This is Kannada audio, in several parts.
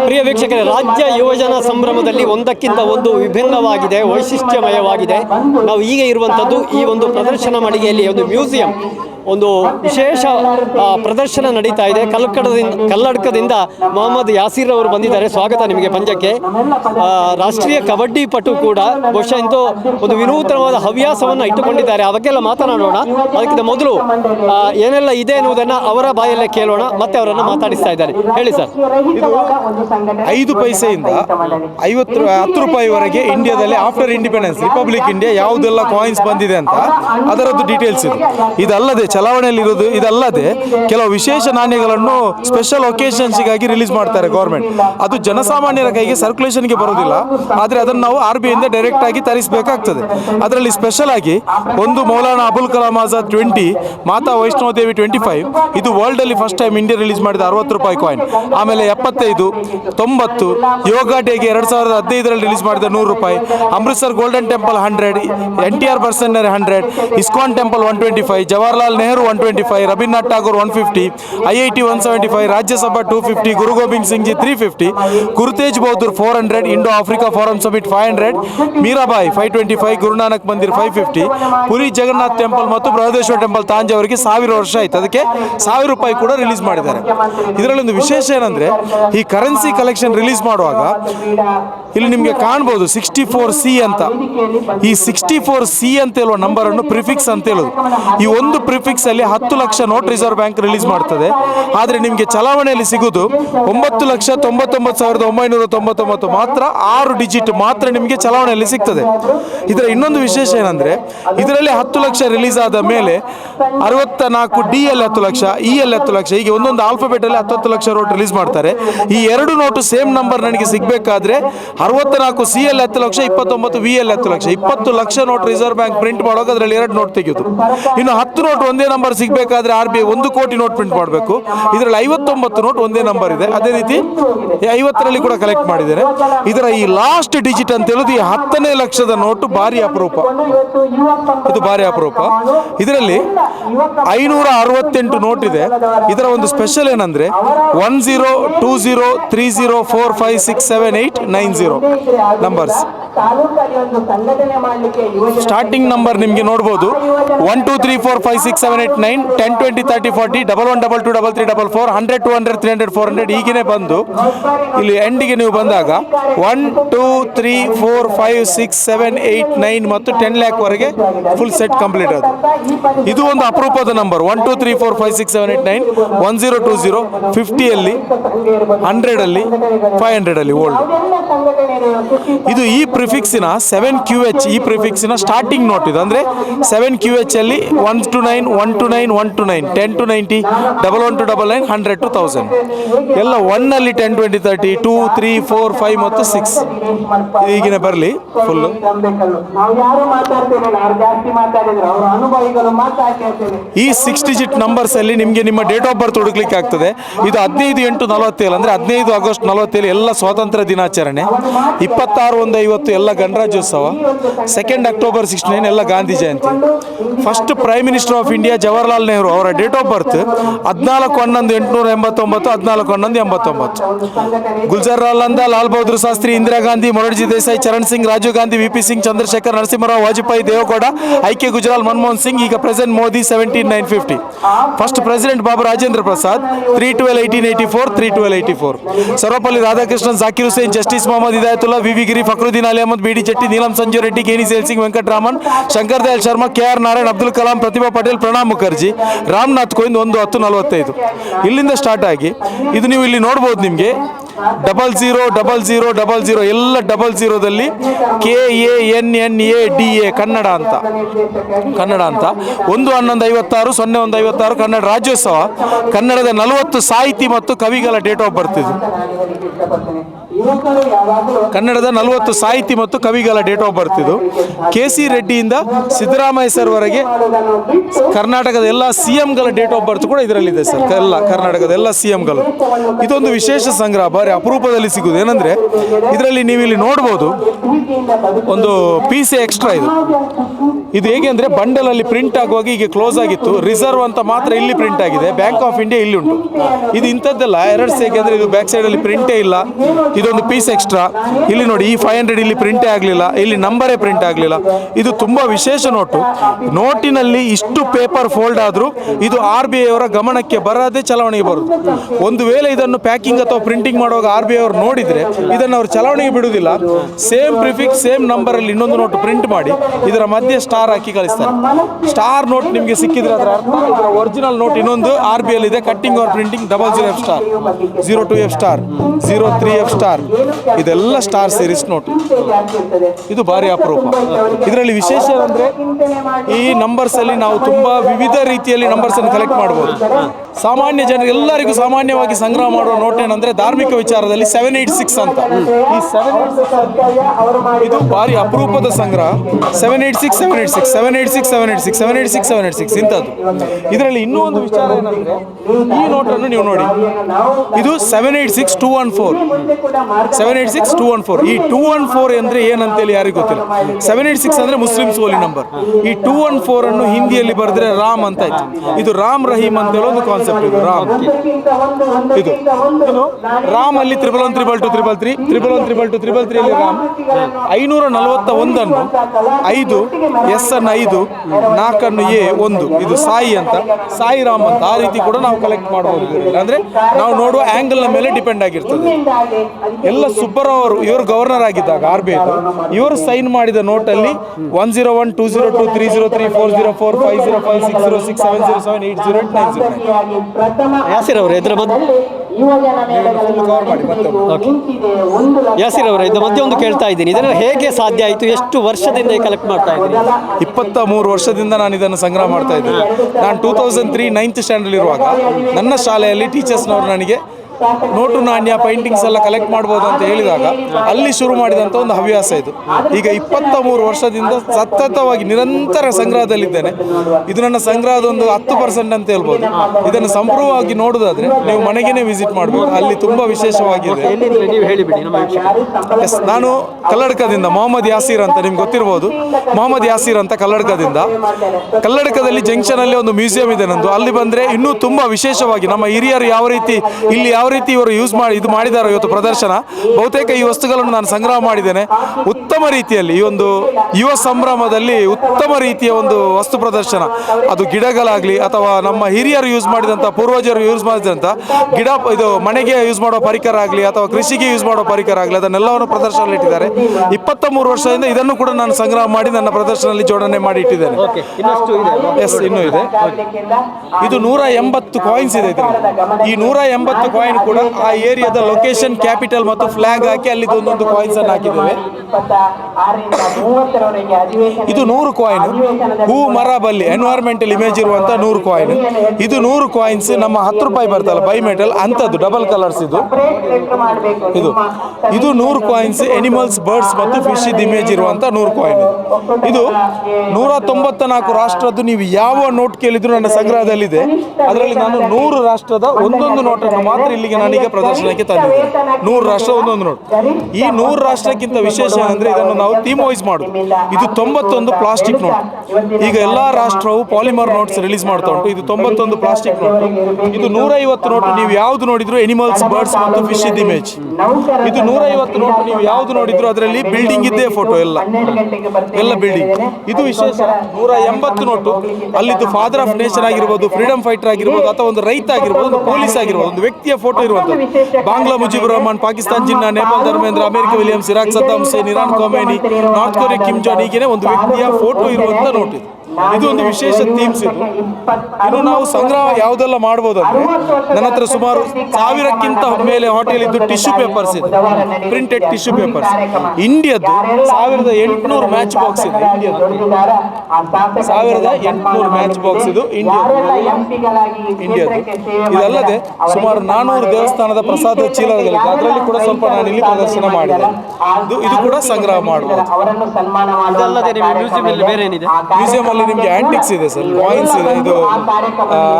ಪ್ರಿಯ ವೀಕ್ಷಕರೇ, ರಾಜ್ಯ ಯುವಜನ ಸಂಭ್ರಮದಲ್ಲಿ ಒಂದಕ್ಕಿಂತ ಒಂದು ವಿಭಿನ್ನವಾಗಿದೆ, ವೈಶಿಷ್ಟ್ಯಮಯವಾಗಿದೆ. ನಾವು ಈಗ ಇರುವಂಥದ್ದು ಈ ಒಂದು ಪ್ರದರ್ಶನ ಮಳಿಗೆಯಲ್ಲಿ, ಒಂದು ಮ್ಯೂಸಿಯಂ. ಒಂದು ವಿಶೇಷ ಪ್ರದರ್ಶನ ನಡೀತಾ ಇದೆ. ಕಲ್ಕಡದಿಂದ ಕಲ್ಲಡ್ಕದಿಂದ ಮೊಹಮ್ಮದ್ ಯಾಸೀರ್ ಅವರು ಬಂದಿದ್ದಾರೆ. ಸ್ವಾಗತ ನಿಮಗೆ ಪಂದ್ಯಕ್ಕೆ. ರಾಷ್ಟ್ರೀಯ ಕಬಡ್ಡಿ ಪಟು ಕೂಡ ಬಹುಶಃ ಇಂದು ಒಂದು ವಿನೂತನವಾದ ಹವ್ಯಾಸವನ್ನು ಇಟ್ಟುಕೊಂಡಿದ್ದಾರೆ. ಆ ಬಗ್ಗೆ ಎಲ್ಲ ಮಾತನಾಡೋಣ. ಅದಕ್ಕಿಂತ ಮೊದಲು ಏನೆಲ್ಲ ಇದೆ ಎನ್ನುವುದನ್ನು ಅವರ ಬಾಯಲ್ಲೇ ಕೇಳೋಣ. ಮತ್ತೆ ಅವರನ್ನು ಮಾತಾಡಿಸ್ತಾ ಇದ್ದಾರೆ. ಹೇಳಿ ಸರ್. ಐದು ಪೈಸೆಯಿಂದ ಐವತ್ತು, ಹತ್ತು ರೂಪಾಯಿವರೆಗೆ ಇಂಡಿಯಾದಲ್ಲಿ ಆಫ್ಟರ್ ಇಂಡಿಪೆಂಡೆನ್ಸ್, ರಿಪಬ್ಲಿಕ್ ಇಂಡಿಯಾ ಯಾವುದೆಲ್ಲ ಕಾಯಿನ್ಸ್ ಬಂದಿದೆ ಅಂತ ಅದರದ್ದು ಡೀಟೇಲ್ಸ್ ಇದು. ಇದಲ್ಲದೆ ಚಲಾವಣೆಯಲ್ಲಿರೋದು ಇದಲ್ಲದೆ ಕೆಲವು ವಿಶೇಷ ನಾಣ್ಯಗಳನ್ನು ಸ್ಪೆಷಲ್ ಒಕೇಶನ್ಸ್ಗಾಗಿ ರಿಲೀಸ್ ಮಾಡ್ತಾರೆ ಗೌರ್ಮೆಂಟ್ ಅದು ಜನಸಾಮಾನ್ಯರ ಕೈಗೆ ಸರ್ಕ್ಯುಲೇಷನ್ಗೆ ಬರೋದಿಲ್ಲ ಆದರೆ ಅದನ್ನು ನಾವು ಆರ್ ಬಿ ಐಯಿಂದ ಡೈರೆಕ್ಟ್ ಆಗಿ ತರಿಸಬೇಕಾಗ್ತದೆ. ಅದರಲ್ಲಿ ಸ್ಪೆಷಲ್ ಆಗಿ ಒಂದು Maulana Abul Kalam Azad twenty Mata Vaishno Devi twenty five ಇದು ವರ್ಲ್ಡ್ ಅಲ್ಲಿ ಫಸ್ಟ್ ಟೈಮ್ ಇಂಡಿಯಾ ರಿಲೀಸ್ ಮಾಡಿದ ಅರವತ್ತು ರೂಪಾಯಿ ಕಾಯಿನ್ ಆಮೇಲೆ ಎಪ್ಪತ್ತೈದು, ತೊಂಬತ್ತು, ಯೋಗ ಡೇಗೆ ಎರಡು ಸಾವಿರದ ಹದಿನೈದರಲ್ಲಿ ರಿಲೀಸ್ ಮಾಡಿದ ನೂರು ರೂಪಾಯಿ, Amritsar golden temple hundred N T R person hundred ISKCON temple one twenty five Jawaharlal Nehru one twenty five Rabindranath Tagore one fifty I I T one seventy five Rajya Sabha two fifty Guru Gobind Singh ji three fifty Guru Tegh Bahadur four hundred Indo Africa forum summit five hundred Mirabai five twenty five Guru Nanak Mandir five fifty Puri Jagannath temple ಮತ್ತು ಬೃಹದೇಶ್ವರ ಟೆಂಪಲ್ ತಾಂಜಾವರಿಗೆ ಸಾವಿರ ವರ್ಷ ಆಯ್ತು. ಅದಕ್ಕೆ ಸಾವಿರ ರೂಪಾಯಿ ಕೂಡ ರಿಲೀಸ್ ಮಾಡಿದ್ದಾರೆ. ಇದರಲ್ಲಿ ಒಂದು ವಿಶೇಷ ಏನಂದ್ರೆ, ಈ ಕರೆನ್ಸಿ ಕಲೆಕ್ಷನ್ ರಿಲೀಸ್ ಮಾಡುವಾಗ ಇಲ್ಲಿ ನಿಮಗೆ ಕಾಣ್ಬೋದು ಸಿಕ್ಸ್ಟಿ ಫೋರ್ ಸಿ ಅಂತ. ಈ ಸಿಕ್ಸ್ಟಿ ಫೋರ್ ಸಿ ಅಂತ ಹೇಳುವ ನಂಬರ್ ಅನ್ನು ಪ್ರಿಫಿಕ್ಸ್ ಅಂತ ಹೇಳೋದು. ಈ ಒಂದು ಪ್ರಿಫಿಕ್ಸ್ ಅಲ್ಲಿ ಹತ್ತು lakh note reserve bank release ಮಾಡ್ತದೆ. ಆದರೆ ನಿಮಗೆ ಚಲಾವಣೆಯಲ್ಲಿ ಸಿಗುವುದು ಒಂಬತ್ತು ಲಕ್ಷ ತೊಂಬತ್ತೊಂಬತ್ತು ಸಾವಿರದ ಒಂಬೈನೂರ ತೊಂಬತ್ತೊಂಬತ್ತು ಮಾತ್ರ ಆರು ಡಿಜಿಟ್ ಮಾತ್ರ ನಿಮಗೆ ಚಲಾವಣೆಯಲ್ಲಿ ಸಿಗ್ತದೆ. ಇದರ ಇನ್ನೊಂದು ವಿಶೇಷ ಏನಂದ್ರೆ, ಇದರಲ್ಲಿ ಹತ್ತು ಲಕ್ಷ ರಿಲೀಸ್ ಆದ ಮೇಲೆ ಅರವತ್ತ ನಾಲ್ಕು ಡಿ ಎಲ್ ಹತ್ತು ಲಕ್ಷ ಇ ಎಲ್ ಹತ್ತು ಲಕ್ಷ, ಹೀಗೆ ಒಂದೊಂದು ಆಲ್ಫಾಬೆಟ್ ಅಲ್ಲಿ ಹತ್ತತ್ತು ಲಕ್ಷ ನೋಟ್ ರಿಲೀಸ್ ಮಾಡ್ತಾರೆ. ಈ ಎರಡು ನೋಟು ಸೇಮ್ ನಂಬರ್ ನನಗೆ ಸಿಗಬೇಕಾದ್ರೆ ಅರವತ್ತ ನಾಲ್ಕು ಸಿ ಎಲ್ ಹತ್ತು ಲಕ್ಷ, ಇಪ್ಪತ್ತೊಂಬತ್ತು ವಿ ಎಲ್ ಹತ್ತು ಲಕ್ಷ, ಇಪ್ಪತ್ತು lakh note Reserve Bank print ಮಾಡುವಾಗ ಅದರಲ್ಲಿ ಎರಡು ನೋಟ್ ತೆಗೆಯೋದು. ಇನ್ನು ಹತ್ತು ನೋಟ್ ಒಂದೇ ನಂಬರ್ ಸಿಗಬೇಕಾದ್ರೆ ಆರ್ ಬಿ ಐ ಒಂದು ಕೋಟಿ ನೋಟ್ ಪ್ರಿಂಟ್ ಮಾಡಬೇಕು. ಇದರಲ್ಲಿ ಐವತ್ತೊಂಬತ್ತು ನೋಟ್ ಒಂದೇ ನಂಬರ್ ಇದೆ. ಅದೇ ರೀತಿ ಐವತ್ತರಲ್ಲಿ ಕೂಡ ಕಲೆಕ್ಟ್ ಮಾಡಿದ್ದಾರೆ ಇದರ ಈ ಲಾಸ್ಟ್ ಡಿಜಿಟ್ ಅಂತ ಹೇಳೋದು ಈ ಹತ್ತನೇ ಲಕ್ಷದ ನೋಟು ಭಾರಿ ಅಪರೂಪ. ಇದು ಭಾರಿ ಅಪರೂಪ. ಇದರಲ್ಲಿ ಐನೂರ ಅರವತ್ತೆಂಟು ನೋಟ್ ಇದೆ. ಇದರ ಒಂದು ಸ್ಪೆಷಲ್ ಏನಂದ್ರೆ one zero two zero three zero four five six seven eight nine zero numbers starting number ನಿಮಗೆ ನೋಡ್ಬೋದು. One two three four five six seven eight nine ten twenty thirty forty double one double two double three double four hundred two hundred three hundred four hundred ಹೀಗೇನೆ ಬಂದು. ಇಲ್ಲಿ ಎಂಡಿಗೆ ನೀವು ಬಂದಾಗ one two three four five six seven eight nine ಮತ್ತು ಟೆನ್ ಲ್ಯಾಕ್ವರೆಗೆ ಫುಲ್ ಸೆಟ್ ಕಂಪ್ಲೀಟ್ ಅದು ಇದು ಒಂದು ಅಪರೂಪದ number one two three four five six seven eight nine one zero two zero ಫಿಫ್ಟಿಯಲ್ಲಿ ಹಂಡ್ರೆಡಲ್ಲಿ ಫೈವ್ ಹಂಡ್ರೆಡಲ್ಲಿ ಓಲ್ಡ್ ಇದು ಈ ಪ್ರಿಫಿಕ್ಸಿನ ಸೆವೆನ್ ಕ್ಯೂ ಎಚ್ ಈ ಪ್ರಿಫಿಕ್ಸಿನ ಸ್ಟಾರ್ಟಿಂಗ್ ನೋಟ್ ಇದು. ಅಂದರೆ ಸೆವೆನ್ ಕ್ಯೂ ಎಚ್ ಅಲ್ಲಿ one two nine one two nine one two nine ten two ninety double one two double nine hundred two thousand ಎಲ್ಲ ಒನ್ನಲ್ಲಿ ten twenty thirty two three four five ಮತ್ತು ಸಿಕ್ಸ್ ಈಗಿನ ಬರಲಿ ಫುಲ್ಲು ಈ ಸಿಕ್ಸ್ ಡಿಜಿಟ್ ನಂಬರ್ಸ್ ಅಲ್ಲಿ ನಿಮಗೆ ನಿಮ್ಮ ಡೇಟ್ ಆಫ್ ಬರ್ತ್ ಹುಡುಕ್ಲಿಕ್ಕೆ ಆಗ್ತದೆ. ಇದು ಹದಿನೈದು ಎಂಟು ನಲವತ್ತೇಳು, ಅಂದ್ರೆ ಹದಿನೈದು ಆಗಸ್ಟ್ ನಲವತ್ತೇಳು ಎಲ್ಲ ಸ್ವಾತಂತ್ರ್ಯ ದಿನಾಚರಣೆ. ಇಪ್ಪತ್ತಾರು, ಒಂದು ಐವತ್ತು ಎಲ್ಲ ಗಣರಾಜ್ಯೋತ್ಸವ. ಸೆಕೆಂಡ್ ಅಕ್ಟೋಬರ್ ಸಿಕ್ಸ್ಟಿ ನೈನ್ ಎಲ್ಲ Gandhi Jayanti. First prime minister of India Jawaharlal Nehru ಅವರ ಡೇಟ್ ಆಫ್ ಬರ್ತ್ ಹದಿನಾಲ್ಕು, ಹನ್ನೊಂದು, ಎಂಟುನೂರ ಎಂಬತ್ತೊಂಬತ್ತು, ಹದಿನಾಲ್ಕು, ಹನ್ನೊಂದು, ಎಂಬತ್ತೊಂಬತ್ತು. Gulzari Lal Lal Bahadur Shastri, Indira Gandhi Morarji Desai, Charan Singh, Rajiv Gandhi, V P Singh, Chandrashekhar, Narasimha Rao, Vajpayee, Deve Gowda I K Gujral, Manmohan Singh, ಈಗ present Modi seventeen nine fifty first president Babu Rajendra Prasad three twelve eighteen eighty four three twelve eighty four Sarvepalli Radhakrishnan Zakir Hussain justice Mohammad Hidayatullah V V Giri Fakhruddin Ali Ahmed B D Jatti Neelam Sanjiva Reddy Giani Zail Singh Venkataraman Shankar Dayal Sharma K R Narayanan Abdul Kalam Pratibha Patel Pranab Mukherjee Ramnath Kovind ಒಂದು ಹತ್ತು ನಲವತ್ತೈದು. ಇಲ್ಲಿಂದ ಸ್ಟಾರ್ಟ್ ಆಗಿ, ಇದು ನೀವು ಇಲ್ಲಿ ನೋಡ್ಬೋದು ನಿಮಗೆ double zero double zero double zero, ಎಲ್ಲ double ಜೀರೋದಲ್ಲಿ K A N N A D A Kannada ಅಂತ. ಕನ್ನಡ ಅಂತ. ಒಂದು, ಹನ್ನೊಂದು, ಐವತ್ತಾರು, ಸೊನ್ನೆ, ಒಂದು, ಐವತ್ತಾರು, ಕನ್ನಡ ರಾಜ್ಯೋತ್ಸವ. ಕನ್ನಡದ ನಲವತ್ತು ಸಾಹಿತಿ ಮತ್ತು ಕವಿಗಳ ಡೇಟ್ ಆಫ್ ಬರ್ತ್ ಇದು. ಯುವಕರು ಯಾವಾಗಲೂ ಕನ್ನಡದ ನಲವತ್ತು ಸಾಹಿತಿ ಮತ್ತು ಕವಿಗಳ ಡೇಟ್ ಆಫ್ ಬರ್ತ್ ಇದು. ಕೆ ಸಿ ರೆಡ್ಡಿಯಿಂದ ಸಿದ್ದರಾಮಯ್ಯ ಸರ್ ವರೆಗೆ ಕರ್ನಾಟಕದ ಎಲ್ಲ ಸಿ ಎಂಗಳ ಡೇಟ್ ಆಫ್ ಬರ್ತ್ ಕೂಡ ಇದರಲ್ಲಿದೆ ಸರ್ ಎಲ್ಲ ಕರ್ನಾಟಕದ ಎಲ್ಲ ಸಿ ಎಂಗಳು ಇದೊಂದು ವಿಶೇಷ ಸಂಗ್ರಹ ಬಾರಿ ಅಪರೂಪದಲ್ಲಿ ಸಿಗುವುದು ಏನಂದ್ರೆ, ಇದರಲ್ಲಿ ನೀವು ಇಲ್ಲಿ ನೋಡ್ಬೋದು, ಒಂದು ಪೀಸ್ ಎಕ್ಸ್ಟ್ರಾ ಇದು. ಇದು ಹೇಗೆ ಅಂದರೆ ಬಂಡಲಲ್ಲಿ ಪ್ರಿಂಟ್ ಆಗುವಾಗ ಈಗ ಕ್ಲೋಸ್ ಆಗಿತ್ತು. ರಿಸರ್ವ್ ಅಂತ ಮಾತ್ರ ಇಲ್ಲಿ ಪ್ರಿಂಟ್ ಆಗಿದೆ. ಬ್ಯಾಂಕ್ ಆಫ್ ಇಂಡಿಯಾ ಇಲ್ಲಿ ಉಂಟು. ಇದು ಇಂಥದ್ದೆಲ್ಲ, ಎರಡ್ಸ್ ಹೇಗೆ ಅಂದರೆ ಇದು ಬ್ಯಾಕ್ ಸೈಡಲ್ಲಿ ಪ್ರಿಂಟೇ ಇಲ್ಲ. ಇದೊಂದು ಪೀಸ್ ಎಕ್ಸ್ಟ್ರಾ ಇಲ್ಲಿ ನೋಡಿ, ಈ ಫೈವ್ ಹಂಡ್ರೆಡ್ ಇಲ್ಲಿ ಪ್ರಿಂಟೇ ಆಗಲಿಲ್ಲ. ಇಲ್ಲಿ ನಂಬರೇ ಪ್ರಿಂಟ್ ಆಗಲಿಲ್ಲ. ಇದು ತುಂಬ ವಿಶೇಷ ನೋಟು. ನೋಟಿನಲ್ಲಿ ಇಷ್ಟು ಪೇಪರ್ ಫೋಲ್ಡ್ ಆದರೂ ಇದು ಆರ್ ಬಿ ಐ ಅವರ ಗಮನಕ್ಕೆ ಬರದೇ ಚಲಾವಣೆಗೆ ಬರುತ್ತೆ ಒಂದು ವೇಳೆ ಇದನ್ನು ಪ್ಯಾಕಿಂಗ್ ಅಥವಾ ಪ್ರಿಂಟಿಂಗ್ ಮಾಡುವಾಗ ಆರ್ ಬಿ ಐ ಅವರು ನೋಡಿದರೆ ಇದನ್ನು ಅವರು ಚಲಾವಣೆಗೆ ಬಿಡುವುದಿಲ್ಲ. ಸೇಮ್ ಪ್ರಿಫಿಕ್ಸ್ ಸೇಮ್ ನಂಬರಲ್ಲಿ ಇನ್ನೊಂದು ನೋಟು ಪ್ರಿಂಟ್ ಮಾಡಿ, ಇದರ ಮಧ್ಯೆ ಸ್ಟಾರ್ ಹಾಕಿ ಕಳಿಸ್ತಾರೆ. ಸ್ಟಾರ್ ನೋಟ್ ನಿಮಗೆ ಸಿಕ್ಕಿದ್ರೆ ಅದರ ಅರ್ಥ? ಇದರ ಒರಿಜಿನಲ್ ನೋಟ್ ಇನ್ನೊಂದು ಆರ್ ಬಿ ಎಲ್ ಇದೆ. Cutting or printing double zero F star zero two F star zero three F star ಇದೆಲ್ಲ ಸ್ಟಾರ್ ಸೀರೀಸ್ ನೋಟ್ ಇದು ಭಾರಿ ಅಪರೂಪ. ಇದರಲ್ಲಿ ವಿಶೇಷ ಅಂದರೆ ಈ ನಂಬರ್ಸ್ ಅಲ್ಲಿ ನಾವು ತುಂಬಾ ವಿವಿಧ ರೀತಿಯಲ್ಲಿ ನಂಬರ್ಸ್ ಅನ್ನು ಕಲೆಕ್ಟ್ ಮಾಡಬಹುದು ಸಾಮಾನ್ಯ ಜನ ಎಲ್ಲರಿಗೂ ಸಾಮಾನ್ಯವಾಗಿ ಸಂಗ್ರಹ ಮಾಡುವ ನೋಟ್ ಏನಂದ್ರೆ ಧಾರ್ಮಿಕ ವಿಚಾರದಲ್ಲಿ ಸೆವೆನ್ ಏಟ್ ಸಿಕ್ಸ್ ಅಂತ ಈ ಸೆವೆನ್ ಇದು ಭಾರಿ ಅಪರೂಪದ ಸಂಗ್ರಹ seven eight six seven eight six seven eight six seven eight six seven eight six seven eight six ಇಂಥದ್ದು ಇದರಲ್ಲಿ ಇನ್ನೂ ಒಂದು ವಿಚಾರ ಏನಂದ್ರೆ ಈ ನೋಟನ್ನು ನೀವು ನೋಡಿ ಇದು seven eight six two one four seven eight six two one four ಈ ಟೂ ಒನ್ ಫೋರ್ ಅಂದ್ರೆ ಏನಂತೇಳಿ ಯಾರಿಗೂ ಗೊತ್ತಿಲ್ಲ ಸೆವೆನ್ ಏಟ್ ಸಿಕ್ಸ್ ಅಂದ್ರೆ ಮುಸ್ಲಿಂ ಸೋಲಿ ನಂಬರ್ ಈ ಟೂ ಒನ್ ಫೋರ್ ಅನ್ನು ಹಿಂದಿಯಲ್ಲಿ ಬರೆದ್ರೆ ರಾಮ್ ಅಂತ ಇದು ರಾಮ್ ರಹೀಮ್ ಅಂತ ಹೇಳೋದು ಒಂದು ಕಾನ್ಸೆಪ್ಟ್ ಇದು ರಾಮ್ ಇದು ಇನ್ನು ರಾಮ್ ಅಲ್ಲಿ triple one triple two triple three triple one triple two triple three ಅಲ್ಲಿ ರಾಮ್. ಐನೂರ ನಲವತ್ತ ಒಂದನ್ನು ಐದು, ಎಸ್ ಅನ್ನು ಐದು ನಾಲ್ಕನ್ನು ಎ ಒಂದು. ಇದು ಸಾಯಿ ಅಂತ. ಸಾಯಿ ರಾಮ್ ಅಂತ. ಆ ರೀತಿ ಕೂಡ ನಾವು ಕಲೆಕ್ಟ್ ಮಾಡಬಹುದು. ಅಂದ್ರೆ ನಾವು ನೋಡುವ ಆಂಗಲ್ನ ಮೇಲೆ ಡಿಪೆಂಡ್ ಆಗಿರ್ತದೆ. ಎಲ್ಲ ಸುಬ್ಬರಾವ್ ಅವರು, ಇವರು ಗವರ್ನರ್ ಆಗಿದ್ದಾಗ ಆರ್ ಬಿ ಐ ಇವರು ಸೈನ್ ಮಾಡಿದ ನೋಟಲ್ಲಿ one zero one two zero two three zero three four zero four five zero five six zero six seven zero seven eight zero eight nine zero ಪ್ರಥಮ ಯಾಸಿರ್ ಅವರು ಇದರ ಮಧ್ಯ ಯಾಸಿರ್ ಅವರೇ ಇದರ ಮಧ್ಯೆ ಒಂದು ಕೇಳ್ತಾ ಇದ್ದೀನಿ. ಇದನ್ನು ಹೇಗೆ ಸಾಧ್ಯ ಆಯಿತು? ಎಷ್ಟು ವರ್ಷದಿಂದ ಕಲೆಕ್ಟ್ ಮಾಡ್ತಾ ಇದ್ದೀನಿ ಇಪ್ಪತ್ತ ಮೂರು ವರ್ಷದಿಂದ ನಾನು ಇದನ್ನು ಸಂಗ್ರಹ ಮಾಡ್ತಾ ಇದ್ದೀನಿ. ನಾನು two thousand three ninth standard ಇರುವಾಗ ನನ್ನ ಶಾಲೆಯಲ್ಲಿ ಟೀಚರ್ಸ್ನವರು ನನಗೆ ನೋಟು ನಾಣ್ಯ ಪೈಂಟಿಂಗ್ಸ್ ಎಲ್ಲ ಕಲೆಕ್ಟ್ ಮಾಡ್ಬೋದು ಅಂತ ಹೇಳಿದಾಗ ಅಲ್ಲಿ ಶುರು ಮಾಡಿದಂಥ ಒಂದು ಹವ್ಯಾಸ ಇದು. ಈಗ ಇಪ್ಪತ್ತ ಮೂರು ವರ್ಷದಿಂದ ಸತತವಾಗಿ ನಿರಂತರ ಸಂಗ್ರಹದಲ್ಲಿದ್ದೇನೆ. ಇದು ನನ್ನ ಸಂಗ್ರಹದ ಒಂದು ಹತ್ತು ಪರ್ಸೆಂಟ್ ಅಂತ ಹೇಳ್ಬೋದು. ಇದನ್ನು ಸಂಪೂರ್ಣವಾಗಿ ನೋಡೋದಾದ್ರೆ ನೀವು ಮನೆಗೇನೆ ವಿಸಿಟ್ ಮಾಡಬೇಕು ಅಲ್ಲಿ ತುಂಬಾ ವಿಶೇಷವಾಗಿದೆ ನಾನು ಕಲ್ಲಡಕದಿಂದ, ಮೊಹಮ್ಮದ್ ಯಾಸೀರ್ ಅಂತ ನಿಮ್ಗೆ ಗೊತ್ತಿರ್ಬೋದು. ಮೊಹಮ್ಮದ್ ಯಾಸೀರ್ ಅಂತ ಕಲ್ಲಡಕದಿಂದ. ಕಲ್ಲಡಕದಲ್ಲಿ ಜಂಕ್ಷನ್ ಅಲ್ಲಿ ಒಂದು ಮ್ಯೂಸಿಯಂ ಇದೆ ನಂದು. ಅಲ್ಲಿ ಬಂದ್ರೆ ಇನ್ನೂ ತುಂಬಾ ವಿಶೇಷವಾಗಿ ನಮ್ಮ ಹಿರಿಯರು ಯಾವ ರೀತಿ, ಇಲ್ಲಿ ಯಾವ ರೀತಿ ಇವರು ಯೂಸ್ ಮಾಡಿ ಇದು ಮಾಡಿದ್ದಾರೆ ಇವತ್ತು ಪ್ರದರ್ಶನ? ಬಹುತೇಕ ಈ ವಸ್ತುಗಳನ್ನು ನಾನು ಸಂಗ್ರಹ ಮಾಡಿದ್ದೇನೆ. ಉತ್ತಮ ರೀತಿಯಲ್ಲಿ ಈ ಒಂದು ಯುವ ಸಂಭ್ರಮದಲ್ಲಿ ಉತ್ತಮ ರೀತಿಯ ಒಂದು ವಸ್ತು ಪ್ರದರ್ಶನ. ಅದು ಗಿಡಗಳಾಗ್ಲಿ ಅಥವಾ ನಮ್ಮ ಹಿರಿಯರು ಯೂಸ್ ಮಾಡಿದಂಥ ಪೂರ್ವಜರು ಯೂಸ್ ಮಾಡಿದಂಥ ಗಿಡ ಇದು ಮನೆಗೆ ಯೂಸ್ ಮಾಡುವ ಪರಿಕರ ಆಗಲಿ ಅಥವಾ ಕೃಷಿಗೆ ಯೂಸ್ ಮಾಡುವ ಪರಿಕರ ಆಗಲಿ ಅದನ್ನೆಲ್ಲವನ್ನು ಪ್ರದರ್ಶನದಲ್ಲಿ ಇಟ್ಟಿದ್ದಾರೆ. ಇಪ್ಪತ್ತ ಮೂರು ವರ್ಷದಿಂದ ಇದನ್ನು ಕೂಡ ನಾನು ಸಂಗ್ರಹ ಮಾಡಿ ನನ್ನ ಪ್ರದರ್ಶನದಲ್ಲಿ ಜೋಡಣೆ ಮಾಡಿ ಇಟ್ಟಿದ್ದೇನೆ. ಎಸ್ ಇನ್ನೂ ಇದೆ. ಇದು ನೂರ ಎಂಬತ್ತು ಕಾಯಿನ್ಸ್ ಇದೆ ಈ ನೂರ ಎಂಬತ್ತು ಕಾಯಿನ್ ಕೂಡ ಆ ಏರಿಯಾದ ಲೊಕೇಶನ್ ಕ್ಯಾಪಿಟಲ್ ಮತ್ತು ಫ್ಲಾಗ್ ಹಾಕಿ ಅಲ್ಲಿ ಒಂದೊಂದು ಕಾಯಿನ್ಸ್ ಅನ್ನು ಹಾಕಿದ್ದೇವೆ. ಇದು ನೂರು ಕಾಯಿನ್ ಹೂ, ಮರ, ಬಲ್ಲಿ ಎನ್ವೈರ್ಮೆಂಟಲ್ ಇಮೇಜ್ ಇರುವಂತ ನೂರು ಕಾಯಿನ್ ಇದು ನೂರು ಕಾಯಿನ್ಸ್ ನಮ್ಮ ಹತ್ತು ರೂಪಾಯಿ ಬರ್ತಲ್ಲ ಬೈ ಮೆಟಲ್ ಅಂತದ್ದು ಡಬಲ್ ಕಲರ್ಸ್ ಇದು. ಇದು. ಇದು ನೂರು ಕಾಯಿನ್ಸ್ ಎನಿಮಲ್ಸ್ ಬರ್ಡ್ಸ್ ಮತ್ತು ಫಿಶ್ ಇಮೇಜ್ ಇರುವಂತ ನೂರು ಕಾಯಿನ್ ಇದು ನೂರ ತೊಂಬತ್ತ ನಾಲ್ಕು ರಾಷ್ಟ್ರದ್ದು, ನೀವು ಯಾವ ನೋಟ್ ಕೇಳಿದ್ರು ನನ್ನ ಸಂಗ್ರಹದಲ್ಲಿದೆ. ಅದರಲ್ಲಿ ನಾನು ನೂರು ರಾಷ್ಟ್ರದ ಒಂದೊಂದು ನೋಟನ್ನು ಮಾತ್ರ ಇಲ್ಲಿಗೆ ನಾನೀಗ ಪ್ರದರ್ಶನಕ್ಕೆ ತಂದಿದ್ದೇನೆ. ನೂರು ರಾಷ್ಟ್ರ ಒಂದೊಂದು ನೋಟ್ ಈ ನೂರು ರಾಷ್ಟ್ರಕ್ಕಿಂತ ವಿಶೇಷ ಅಂದ್ರೆ ಇದನ್ನು ನಾವು ಥೀಮ್ ವೈಸ್ ಮಾಡುದು. ಇದು ತೊಂಬತ್ತೊಂದು ಪ್ಲಾಸ್ಟಿಕ್ ನೋಟ್ ಈಗ ಎಲ್ಲಾ ರಾಷ್ಟ್ರವು ಪಾಲಿಮರ್ ನೋಟ್ಸ್ ರಿಲೀಸ್ ಮಾಡ್ತಾ ಉಂಟು. ಇದು ತೊಂಬತ್ತೊಂದು ಪ್ಲಾಸ್ಟಿಕ್ ನೋಟ್ ಇದು ನೂರೈವತ್ತು ನೋಟ್ ನೀವು ಯಾವ್ದು ನೋಡಿದ್ರು ಎನಿಮಲ್ಸ್ ಬರ್ಡ್ಸ್ ಮತ್ತು ಫಿಶ್ ಇದ್ ಇಮೇಜ್ ಇದು ನೂರೈವತ್ತು ನೋಟ್ ನೀವು ಯಾವ್ದು ನೋಡಿದ್ರು ಅದರಲ್ಲಿ ಬಿಲ್ಡಿಂಗ್ ಇದ್ದೇ ಫೋಟೋ ಎಲ್ಲ. ಎಲ್ಲ ಬಿಲ್ಡಿಂಗ್ ಇದು ವಿಶೇಷ ನೂರ ಎಂಬತ್ತು ನೋಟು. ಅಲ್ಲಿದ್ದು ಫಾದರ್ ಆಫ್ ನೇಷನ್ ಆಗಿರ್ಬೋದು ಫ್ರೀಡಮ್ ಫೈಟರ್ ಆಗಿರ್ಬೋದು, ಅಥವಾ ಒಂದು ರೈತ ಆಗಿರ್ಬೋದು, ಒಂದು ಪೊಲೀಸ್ ಆಗಿರ್ಬೋದು, ಒಂದು ವ್ಯಕ್ತಿಯ ಫೋಟೋ ಇರುವಂಥದ್ದು. Bangla Mujib Rahman, Pakistan Jinnah Nepal Dharmendra, America Williams, Iraq Saddam Hussein, Iran Khomeini North Korea Kim Jong ಹೀಗೆ ಒಂದು ವ್ಯಕ್ತಿಯ ಫೋಟೋ ಇರುವಂತ ನೋಟ್ ಇದು ಒಂದು ವಿಶೇಷ ಥೀಮ್ಸ್ ಇದು. ಇನ್ನು ನಾವು ಸಂಗ್ರಹ ಯಾವುದೆಲ್ಲ ಮಾಡ್ಬೋದು ಅಂದ್ರೆ ನನ್ನ ಹತ್ರ ಸುಮಾರು ಸಾವಿರಕ್ಕಿಂತ ಮೇಲೆ ಹೋಟೆಲ್ ಇದ್ದು ಟಿಶ್ಯೂ ಪೇಪರ್ಸ್ ಇದೆ. ಪ್ರಿಂಟೆಡ್ ಟಿಶ್ಯೂ ಪೇಪರ್ಸ್ ಇಂಡಿಯಾದ್ದು ಸಾವಿರದ ಎಂಟುನೂರು ಮ್ಯಾಚ್ ಬಾಕ್ಸ್ ಇದೆ ಇಂಡಿಯಾದ್ದು ಸಾವಿರದ ಎಂಟುನೂರು ಮ್ಯಾಚ್ ಬಾಕ್ಸ್ ಇದು ಇಂಡಿಯಾ ಇಂಡಿಯಾದ್ದು ಇದಲ್ಲದೆ ಸುಮಾರು ನಾನೂರು ದೇವಸ್ಥಾನದ ಪ್ರಸಾದ ಚೀಲಗಳಿದೆ ಅದರಲ್ಲಿ ಕೂಡ ಸ್ವಲ್ಪ ನಾನು ಇಲ್ಲಿ ಪ್ರದರ್ಶನ ಮಾಡಿದೆ ಇದು ಇದು ಕೂಡ ಸಂಗ್ರಹ ಮಾಡಬಹುದು ಇದಲ್ಲದೆ ಮ್ಯೂಸಿಯಂ ಅಲ್ಲಿ ಬೇರೆ ಏನಿದೆ? ಮ್ಯೂಸಿಯಂ ಅಲ್ಲಿ ಅಲ್ಲಿ ನಿಮಗೆ ಆಂಟಿಕ್ಸ್ ಇದೆ ಸರ್ ಕಾಯಿನ್ಸ್ ಇದೆ ಇದು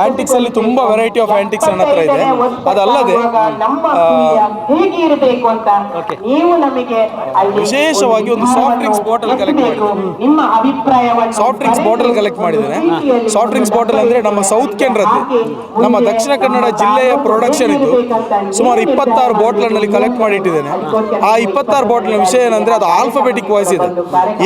ಆಂಟಿಕ್ಸ್ ಅಲ್ಲಿ ತುಂಬಾ ವೆರೈಟಿ ಆಫ್ ಆಂಟಿಕ್ಸ್ ನನ್ನ ಹತ್ರ ಇದೆ. ಅದಲ್ಲದೆ ವಿಶೇಷವಾಗಿ ಒಂದು ಸಾಫ್ಟ್ ಡ್ರಿಂಕ್ಸ್ ಬಾಟಲ್ ಕಲೆಕ್ಟ್ ಮಾಡಿದ್ದೇನೆ. ಸಾಫ್ಟ್ ಡ್ರಿಂಕ್ಸ್ ಬಾಟಲ್ ಕಲೆಕ್ಟ್ ಮಾಡಿದ್ದೇನೆ. ಸಾಫ್ಟ್ ಡ್ರಿಂಕ್ಸ್ ಬಾಟಲ್ ಅಂದ್ರೆ ನಮ್ಮ ಸೌತ್ ಕೆನರದ್ದು ನಮ್ಮ ದಕ್ಷಿಣ ಕನ್ನಡ ಜಿಲ್ಲೆಯ ಪ್ರೊಡಕ್ಷನ್ ಇದು. ಸುಮಾರು ಇಪ್ಪತ್ತಾರು ಬಾಟ್ಲಲ್ಲಿ ಕಲೆಕ್ಟ್ ಮಾಡಿ ಇಟ್ಟಿದ್ದೇನೆ ಆ ಇಪ್ಪತ್ತಾರು ಬಾಟ್ಲಿನ ವಿಷಯ ಏನಂದ್ರೆ ಅದು ಆಲ್ಫಾಬೆಟಿಕ್ ವಾಯ್ಸ್ ಇದೆ.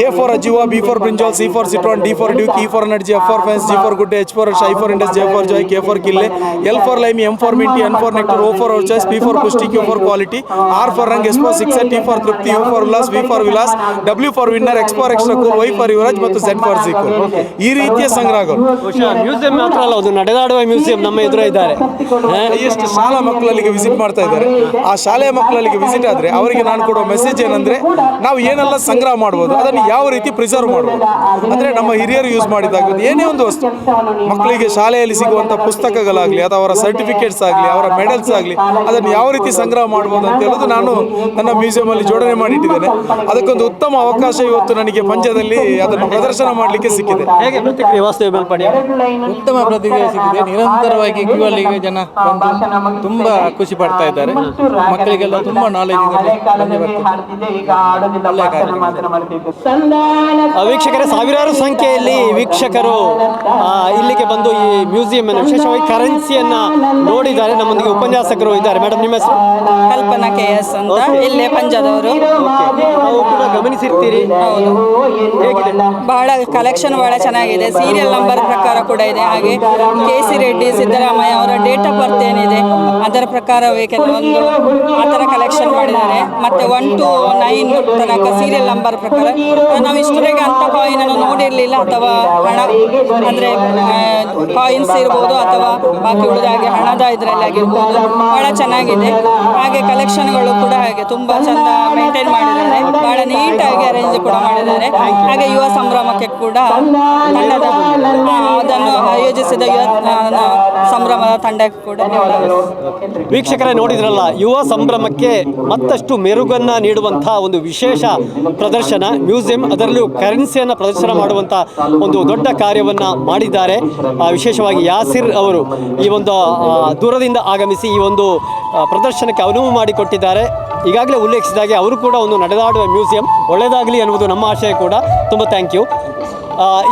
A for Ajiva B for brinjal C for Citron D for Duke E for ನಡ್ಜಿ F for fence G for good H for shy for Indus J for Joy K for Kille L for lime M for minty N for nectar O for ಔಚಸ್ P for Pushti Q for quality R for Rang S for six T for Tripti U for Ullas V for Vilas W for winner X for extra cool Y for Yuvraj ಮತ್ತು ಸೆಟ್ ಫಾರ್ ಸಿಕ್ ಈ ರೀತಿಯ ಸಂಗ್ರಹಗಳು. ಮ್ಯೂಸಿಯಂ ಮಾತ್ರ ಅಲ್ಲ ಅದು ನಡೆದಾಡುವ ಮ್ಯೂಸಿಯಂ ನಮ್ಮ ಎದುರ ಇದ್ದಾರೆ? ಎಷ್ಟು ಶಾಲಾ ಮಕ್ಕಳಲ್ಲಿಗೆ ವಿಸಿಟ್ ಮಾಡ್ತಾ ಇದ್ದಾರೆ. ಆ ಶಾಲೆಯ ಮಕ್ಕಳಲ್ಲಿಗೆ ವಿಸಿಟ್ ಆದರೆ ಅವರಿಗೆ ನಾನು ಕೊಡುವ ಮೆಸೇಜ್ ಏನಂದ್ರೆ ನಾವು ಏನೆಲ್ಲ ಸಂಗ್ರಹ ಮಾಡ್ಬೋದು ಅದನ್ನು ಯಾವ ರೀತಿ ಪ್ರಿಸರ್ವ್ ಮಾಡ್ಬೋದು. ಅಂದ್ರೆ ನಮ್ಮ ಹಿರಿಯರು ಯೂಸ್ ಮಾಡಿದಾಗ ಏನೇ ಒಂದು ವಸ್ತು. ಮಕ್ಕಳಿಗೆ ಶಾಲೆಯಲ್ಲಿ ಸಿಗುವಂತ ಪುಸ್ತಕಗಳಾಗ್ಲಿ ಅಥವಾ ಅವರ ಸರ್ಟಿಫಿಕೇಟ್ಸ್ ಆಗಲಿ ಅವರ ಮೆಡಲ್ಸ್ ಆಗಲಿ ಅದನ್ನು ಯಾವ ರೀತಿ ಸಂಗ್ರಹ ಮಾಡ್ಬೋದು ಅಂತ ಹೇಳೋದು ನಾನು ನನ್ನ ಮ್ಯೂಸಿಯಂ ಅಲ್ಲಿ ಜೋಡಣೆ ಮಾಡಿಟ್ಟಿದ್ದೇನೆ. ಅದಕ್ಕೊಂದು ಉತ್ತಮ ಅವಕಾಶ ಇವತ್ತು ನನಗೆ ಪಂಜದಲ್ಲಿ ಅದನ್ನು ಪ್ರದರ್ಶನ ಮಾಡಲಿಕ್ಕೆ ಸಿಕ್ಕಿದೆ. ಹೇಗೆ ಪ್ರತಿಕ್ರಿಯೆ ಉತ್ತಮ ಪ್ರತಿಕ್ರಿಯೆ ಸಿಕ್ಕಿದೆ. ನಿರಂತರವಾಗಿ ಜನ ಬಂದು ತುಂಬಾ ಖುಷಿ ಪಡ್ತಾ ಇದ್ದಾರೆ. ಮಕ್ಕಳಿಗೆಲ್ಲ ತುಂಬಾ ನಾಲೆಜ್ ಸಂಧಾನ ಸಾವಿರಾರು ಸಂಖ್ಯೆಯಲ್ಲಿ ವೀಕ್ಷಕರು ಆ, ಇಲ್ಲಿಗೆ ಬಂದು ಈ ಮ್ಯೂಸಿಯಂ ಅನ್ನು ವಿಶೇಷವಾಗಿ ಕರೆನ್ಸಿಯನ್ನ ನೋಡಿದ್ದಾರೆ ನಮ್ಮೊಂದಿಗೆ ಉಪನ್ಯಾಸಕರು ಇದ್ದಾರೆ. ಮೇಡಮ್ ನಿಮ್ಮ ಹೆಸರು? ಕಲ್ಪನಾ ಕೆ ಎಸ್ ಅಂತ. ಇಲ್ಲೇ ಪಂಜದವರು. ಗಮನಿಸಿರ್ತೀರಿ. ಬಹಳ ಕಲೆಕ್ಷನ್ ಬಹಳ ಚೆನ್ನಾಗಿದೆ. ಸೀರಿಯಲ್ ನಂಬರ್ ಪ್ರಕಾರ ಕೂಡ ಇದೆ. ಹಾಗೆ ಕೆ ಸಿ ರೆಡ್ಡಿ ಸಿದ್ದರಾಮಯ್ಯ ಅವರ ಡೇಟ್ ಆಫ್ ಬರ್ತ್ ಏನಿದೆ ಅದರ ಪ್ರಕಾರವೇ ಕೆಲವೊಂದು ಆ ಥರ ಕಲೆಕ್ಷನ್ ಮಾಡಿದ್ದಾರೆ. ಮತ್ತೆ ಒನ್ ಟು ನೈನ್ ತನಕ ಸೀರಿಯಲ್ ನಂಬರ್ ಪ್ರಕಾರ. ನಾವು ಇಷ್ಟುವರೆಗೆ ಅಂತ ಕಾಯಿನ್ ಅನ್ನು ನೋಡಿರಲಿಲ್ಲ. ಅಥವಾ ಹಣ ಅಂದ್ರೆ ಕಾಯಿನ್ಸ್ ಇರ್ಬೋದು ಅಥವಾ ಬಾಕಿ ಉಳಿದ ಹಾಗೆ ಹಣದ ಇದರಲ್ಲಿ ಆಗಿರ್ಬೋದು. ಬಹಳ ಚೆನ್ನಾಗಿದೆ. ಹಾಗೆ ಕಲೆಕ್ಷನ್ಗಳು ಕೂಡ ಹಾಗೆ ತುಂಬಾ ಚಂದ ಮೇಂಟೈನ್ ಮಾಡಿದ್ದಾರೆ. ಬಹಳ ನೀಟಾಗಿ ಅರೇಂಜ್ ಕೂಡ ಮಾಡಿದ್ದಾರೆ. ಹಾಗೆ ಯುವ ಸಂಭ್ರಮಕ್ಕೆ ಕೂಡ ತಂಡದ ಅದನ್ನು ಆಯೋಜಿಸಿದ ಯುವ ಸಂಭ್ರಮದ ತಂಡಕ್ಕೆ ಕೂಡ ವೀಕ್ಷಕರೇ ನೋಡಿದ್ರಲ್ಲ ಯುವ ಸಂಭ್ರಮಕ್ಕೆ ಮತ್ತಷ್ಟು ಮೆರುಗನ್ನ ನೀಡುವಂತಹ ಒಂದು ವಿಶೇಷ ಪ್ರದರ್ಶನ ಮ್ಯೂಸಿಯಂ ಅದರಲ್ಲೂ ಕರೆನ್ಸಿಯನ್ನು ಪ್ರದರ್ಶನ ಮಾಡುವಂಥ ಒಂದು ದೊಡ್ಡ ಕಾರ್ಯವನ್ನ ಮಾಡಿದ್ದಾರೆ. ಆ, ವಿಶೇಷವಾಗಿ ಯಾಸಿರ್ ಅವರು ಈ ಒಂದು ದೂರದಿಂದ ಆಗಮಿಸಿ ಈ ಒಂದು ಪ್ರದರ್ಶನಕ್ಕೆ ಅನುವು ಮಾಡಿಕೊಟ್ಟಿದ್ದಾರೆ. ಈಗಾಗಲೇ ಉಲ್ಲೇಖಿಸಿದಾಗೆ ಅವರು ಕೂಡ ಒಂದು ನಡೆದಾಡುವ ಮ್ಯೂಸಿಯಂ. ಒಳ್ಳೆಯದಾಗಲಿ ಅನ್ನುವುದು ನಮ್ಮ ಆಶಯ ಕೂಡ. ತುಂಬ ಥ್ಯಾಂಕ್ ಯು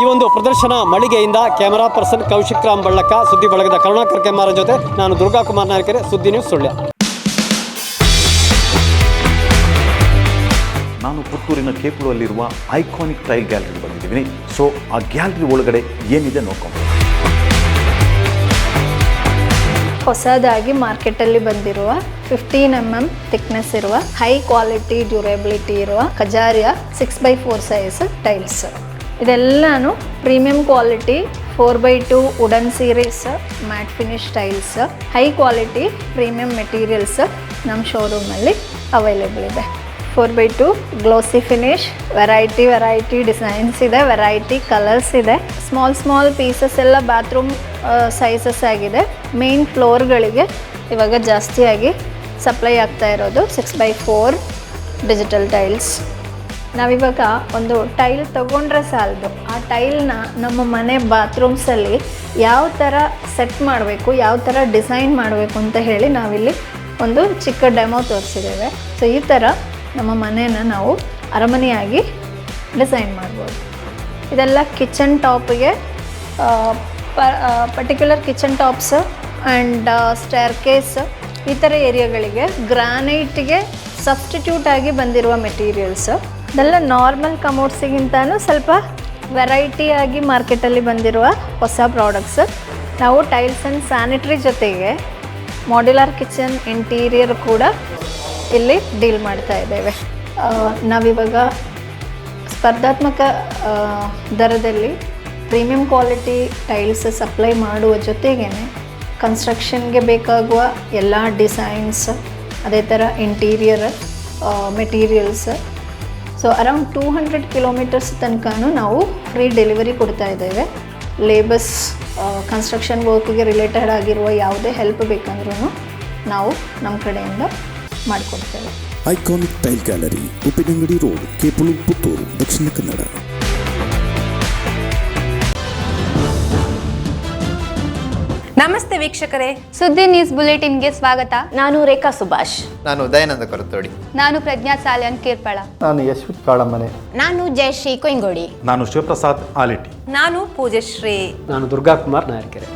ಈ ಒಂದು ಪ್ರದರ್ಶನ ಮಳಿಗೆಯಿಂದ ಕ್ಯಾಮರಾ ಪರ್ಸನ್ ಕೌಶಿಕ್ ರಾಮ್ ಬಳ್ಳಕ್ಕ ಸುದ್ದಿ ಬಳಗದ ಕರುಣಾಕರ್ ಕೆಮ್ಮಾರ ಜೊತೆ ನಾನು ದುರ್ಗಾ ಕುಮಾರ್ ನಾಯಕರೆ. ಸುದ್ದಿ ನ್ಯೂಸ್ ಸುಳ್ಯ. ನಾನು ಪುತ್ತೂರಿನ ಕೇಪುರಲ್ಲಿರುವ ಐಕಾನಿಕ್ ಟೈಲ್ ಗ್ಯಾಲರಿ ಬಂದಿದ್ದೀನಿ. ಸೊ ಆ ಗ್ಯಾಲರಿ ಒಳಗಡೆ ಏನಿದೆ ನೋಡ್ಕೊಂಡು ಹೊಸದಾಗಿ ಮಾರ್ಕೆಟಲ್ಲಿ ಬಂದಿರುವ ಫಿಫ್ಟೀನ್ ಎಂ ಎಂ ಥಿಕ್ನೆಸ್ ಇರುವ ಹೈ ಕ್ವಾಲಿಟಿ ಡ್ಯೂರೇಬಿಲಿಟಿ ಇರುವ Kajaria six by four size tiles ಇದೆಲ್ಲಾನು premium quality four by two wooden series matt finish tiles high quality premium materials ನಮ್ಮ ಶೋರೂಮಲ್ಲಿ ಅವೈಲೇಬಲ್ ಇದೆ. Four by two glossy finish variety variety designs ಇದೆ ವೆರೈಟಿ ಕಲರ್ಸ್ ಇದೆ. ಸ್ಮಾಲ್ ಸ್ಮಾಲ್ ಪೀಸಸ್ ಎಲ್ಲ ಬಾತ್ರೂಮ್ ಸೈಜಸ್ ಆಗಿದೆ. ಮೇನ್ ಫ್ಲೋರ್ಗಳಿಗೆ ಇವಾಗ ಜಾಸ್ತಿಯಾಗಿ ಸಪ್ಲೈ ಆಗ್ತಾ ಇರೋದು six by four digital tiles ನಾವಿವಾಗ ಒಂದು ಟೈಲ್ ತಗೊಂಡ್ರೆ ಸಾಲದು. ಆ ಟೈಲ್ನ ನಮ್ಮ ಮನೆ ಬಾತ್ರೂಮ್ಸಲ್ಲಿ ಯಾವ ಥರ ಸೆಟ್ ಮಾಡಬೇಕು, ಯಾವ ಥರ ಡಿಸೈನ್ ಮಾಡಬೇಕು ಅಂತ ಹೇಳಿ ನಾವಿಲ್ಲಿ ಒಂದು ಚಿಕ್ಕ ಡೆಮೋ ತೋರಿಸಿದ್ದೇವೆ. ಸೊ ಈ ಥರ ನಮ್ಮ ಮನೇನ ನಾವು ಅರಮನೆಯಾಗಿ ಡಿಸೈನ್ ಮಾಡ್ಬೋದು. ಇದೆಲ್ಲ kitchen ಟಾಪಿಗೆ particular kitchen tops and staircase ಈ ಥರ ಏರಿಯಾಗಳಿಗೆ ಗ್ರಾನೈಟ್ಗೆ ಸಬ್ಸ್ಟಿಟ್ಯೂಟ್ ಆಗಿ ಬಂದಿರುವ ಮೆಟೀರಿಯಲ್ಸು. ಅದೆಲ್ಲ ನಾರ್ಮಲ್ ಕಮೋಡ್ಸಿಗಿಂತಲೂ ಸ್ವಲ್ಪ ವೆರೈಟಿ ಆಗಿ ಮಾರ್ಕೆಟಲ್ಲಿ ಬಂದಿರುವ ಹೊಸ ಪ್ರಾಡಕ್ಟ್ಸ್ ನಾವು ಟೈಲ್ಸ್ ಆ್ಯಂಡ್ ಸ್ಯಾನಿಟ್ರಿ ಜೊತೆಗೆ ಮಾಡ್ಯುಲರ್ ಕಿಚನ್ ಇಂಟೀರಿಯರ್ ಕೂಡ ಇಲ್ಲಿ ಡೀಲ್ ಮಾಡ್ತಾ ಇದ್ದೇವೆ. ನಾವಿವಾಗ ಸ್ಪರ್ಧಾತ್ಮಕ ದರದಲ್ಲಿ ಪ್ರೀಮಿಯಂ ಕ್ವಾಲಿಟಿ ಟೈಲ್ಸ್ ಸಪ್ಲೈ ಮಾಡುವ ಜೊತೆಗೇನೆ ಕನ್ಸ್ಟ್ರಕ್ಷನ್ಗೆ ಬೇಕಾಗುವ ಎಲ್ಲ ಡಿಸೈನ್ಸ್, ಅದೇ ಥರ interior materials. So around two hundred kilometres ತನಕನೂ ನಾವು ಫ್ರೀ ಡೆಲಿವರಿ ಕೊಡ್ತಾ ಇದ್ದೇವೆ. ಲೇಬರ್ಸ್ ಕನ್ಸ್ಟ್ರಕ್ಷನ್ ವರ್ಕ್ಗೆ ರಿಲೇಟೆಡ್ ಆಗಿರುವ ಯಾವುದೇ ಹೆಲ್ಪ್ ಬೇಕಂದ್ರೂ ನಾವು ನಮ್ಮ ಕಡೆಯಿಂದ ಮಾಡಿಕೊಡ್ತೇವೆ. Iconic tile gallery Uppinangady road Kepulu Puttur Dakshina Kannada ನಮಸ್ತೆ ವೀಕ್ಷಕರೇ. ಸುದ್ದಿ ನ್ಯೂಸ್ ಬುಲೆಟಿನ್ಗೆ ಸ್ವಾಗತ. ನಾನು ರೇಖಾ ಸುಭಾಷ್. ನಾನು ದಯಾನಂದ ಕೊರತೋಡಿ. ನಾನು ಪ್ರಜ್ಞಾ ಸಾಲ್ಯನ್ ಕೀರ್ಪಳ. ನಾನು ಯಶ್ವಿತ್ ಕಾಳಮ್ಮನೆ. ನಾನು ಜಯಶ್ರೀ ಕೊಯ್ಗೋಡಿ. ನಾನು ಶಿವಪ್ರಸಾದ್ ಆಲಿಟಿ ನಾನು ಪೂಜಶ್ರೀ. ನಾನು ದುರ್ಗಾ ಕುಮಾರ್ ನಾಯರ್ಕೆರೆ.